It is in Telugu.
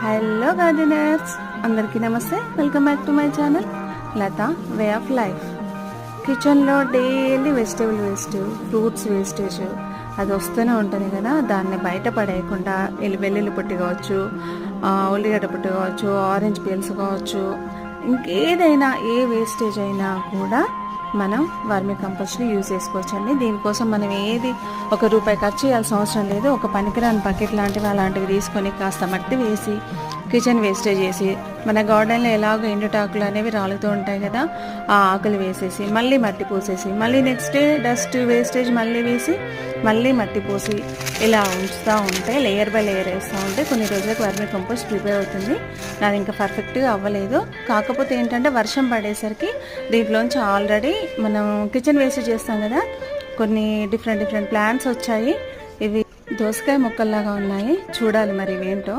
హలో గార్డెనర్స్ అందరికీ నమస్తే. Welcome back to my channel Latha way of life కిచెన్లో daily vegetable waste fruits wastage అది వస్తూనే ఉంటుంది కదా దాన్ని బయట పడేయకుండా వెల్లుల్లి పొట్టి కావచ్చు ఉల్లిగడ్డ పొట్టి కావచ్చు ఆరెంజ్ పీల్స్ కావచ్చు ఇంకేదైనా ఏ వేస్టేజ్ అయినా కూడా మనం వర్మి కంపోస్ట్ని యూజ్ చేసుకోవచ్చండి. దీనికోసం మనం ఏది ఒక రూపాయి ఖర్చు చేయాల్సిన అవసరం లేదు. ఒక పనికిరాని బకెట్ లాంటివి అలాంటివి తీసుకొని కాస్త మట్టి వేసి కిచెన్ వేస్టేజ్ చేసి మన గార్డెన్లో ఎలాగో ఎండుటాకులు అనేవి రాలుతూ ఉంటాయి కదా ఆ ఆకులు వేసేసి మళ్ళీ మట్టి పోసేసి మళ్ళీ నెక్స్ట్ డే డస్ట్ వేస్టేజ్ మళ్ళీ వేసి మళ్ళీ మట్టి పోసి ఇలా ఉంచుతూ ఉంటే లేయర్ బై లేయర్ వేస్తూ ఉంటే కొన్ని రోజులకు వర్మి కంపోస్ట్ ప్రిపేర్ అవుతుంది. నాది ఇంకా పర్ఫెక్ట్గా అవ్వలేదు. కాకపోతే ఏంటంటే వర్షం పడేసరికి దీంట్లోంచి ఆల్రెడీ మనం కిచెన్ వేస్ట్ చేస్తాం కదా కొన్ని డిఫరెంట్ డిఫరెంట్ ప్లాంట్స్ వచ్చాయి. ఇవి దోసకాయ మొక్కల్లాగా ఉన్నాయి. చూడాలి మరి ఇవేంటో.